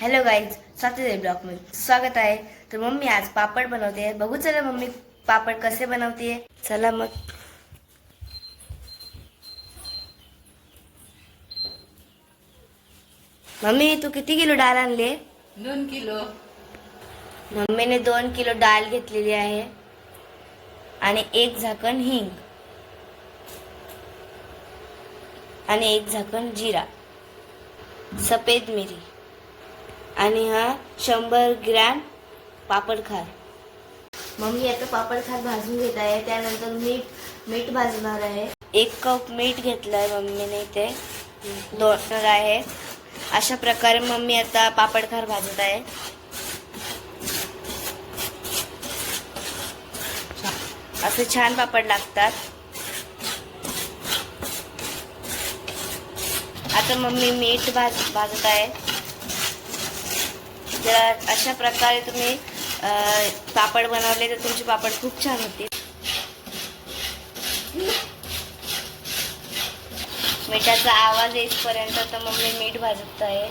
Hello guys सातशे ब्लॉगमध्ये स्वागत आहे तर मम्मी आज पापड बनवते बघू चला मम्मी पापड कसे बनवते चला मग मम्मी तू किती किलो डाळ आणले दोन किलो। मम्मीने दोन किलो डाळ घेतलेली आहे आणि एक झाकण हिंग आणि एक झाकण जिरा सफेद मिरी. आणि हा शंभर ग्रॅम पापड खार. मम्मी आता पापड खार भाजून घेत आहे. त्यानंतर मीठ मीठ भाजणार आहे. एक कप मीठ घेतलंय मम्मीने ते दोन आहे. अशा प्रकारे मम्मी आता पापड खार भाजत आहे. असे छान पापड लागतात. आता मम्मी मीठ भाज भाजत आहे. जर अशा प्रकारे तुम्ही पापड बनवले तर तुमचे पापड खूप छान होतील. मिठाचा आवाज येईपर्यंत तर मम्मी मीठ भाजत आहे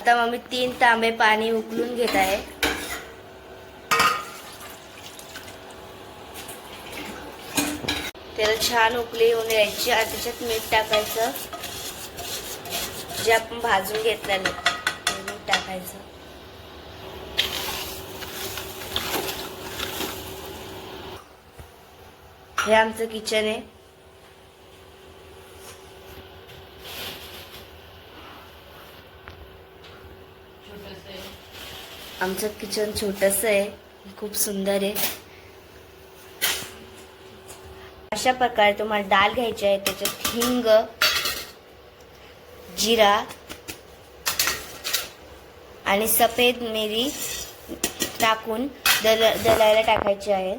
आता मम्मी तीन तांबे पाणी उकळून घेत आहे त्याला छान उकळी येऊन द्यायची आणि त्याच्यात मीठ टाकायचं. जे आपण भाजून घेतलेलं. ते मीठ टाकायचं. हे आमचं किचन आहे. आमचं किचन छोटस आहे. खूप सुंदर आहे. अशा प्रकारे तुम्हाला डाळ घ्यायची आहे. त्याच्यात हिंग जिरा आणि सफेद मिरी टाकून दल दलायला टाकायची आहे.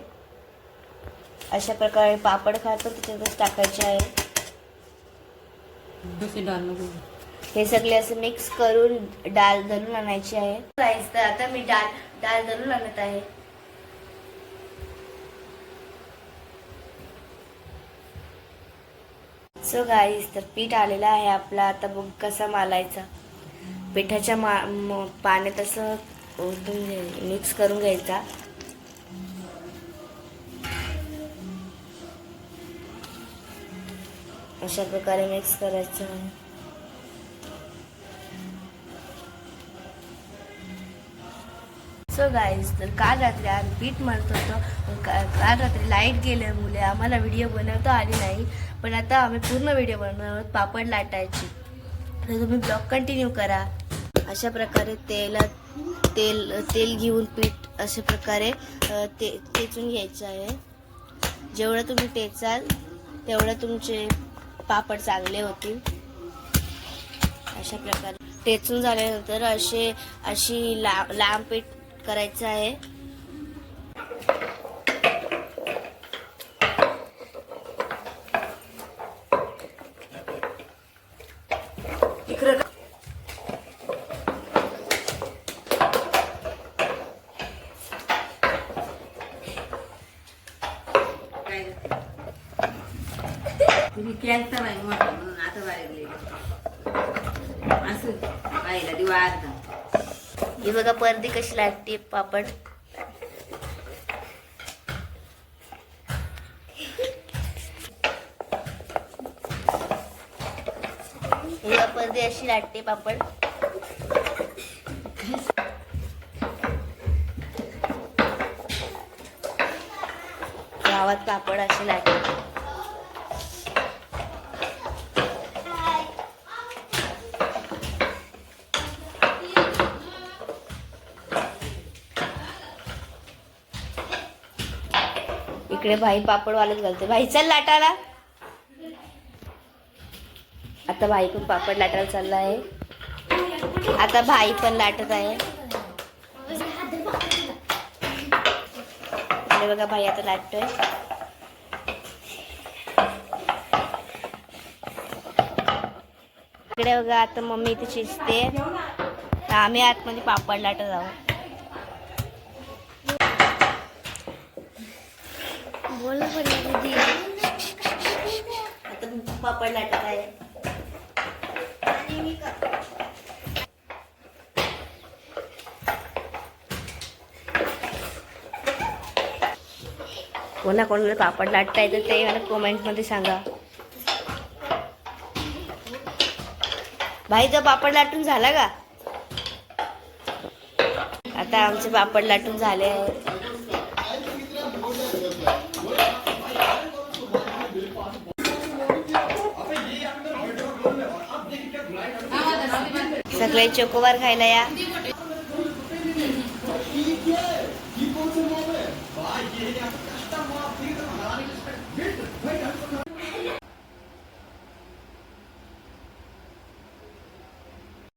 अशा प्रकारे पापड पण त्याच्यातच टाकायचे आहे. हे सगळे असं मिक्स करून डाळ दलून आणायची आहे. तर आता मी डाळ डाळ दलून आणत आहे. सो गाईस तर पीठ आलेलं आहे आपला. आता बघ कसा मालायचा. पिठाच्या मा पाण्यात असं ओतून मिक्स करून घ्यायचा. अशा प्रकारे मिक्स करायचं. सो गाईज तर काल रात्री आम्ही पीठ मारत होतो. का- काल रात्री लाइट गेल्यामुळे आम्हाला व्हिडिओ बनवता आली नाही. पण आता आम्ही पूर्ण व्हिडिओ बनवणार आहोत पापड लाटायची. तर तुम्ही ब्लॉग कंटिन्यू करा. अशा प्रकारे तेलात तेल तेल घेऊन पीठ अशा प्रकारे ते टेचून घ्यायचं आहे. जेवढं तुम्ही टेचाल तेवढं तुमचे पापड चांगले होतील. अशा प्रकारे. टेचून झाल्यानंतर असे अशी ला लांब पीठ करायचं आहे. काय तुम्ही केलता बाई म्हणून आता बाहेर असं बाईला दिवा अर्धा. ही बघा पर्दी कशी लागते पापड. ही बघा पर्दी अशी लाटते पापड. गावात पापड असे लागते इकडे भाई पापडवालाच घालते भाई चल लाटाला आता भाई पण पापड लाटायला चालला आहे. आता भाई पण लाटत आहे. बघा भाई आता लाटतोय. इकडे बघा आता मम्मी इथे शिजते. आम्ही आतमध्ये पापड लाटत आहोत. बोल दीदी आता पापड लाटत आहे. कोणा कोणाला पापड लाटता येतं ते मला कमेंटमध्ये सांगा. भाई तो पापड लाटून झाला का? आता आमचे पापड लाटून झाले आहेत. वेज चोकोबार खायला या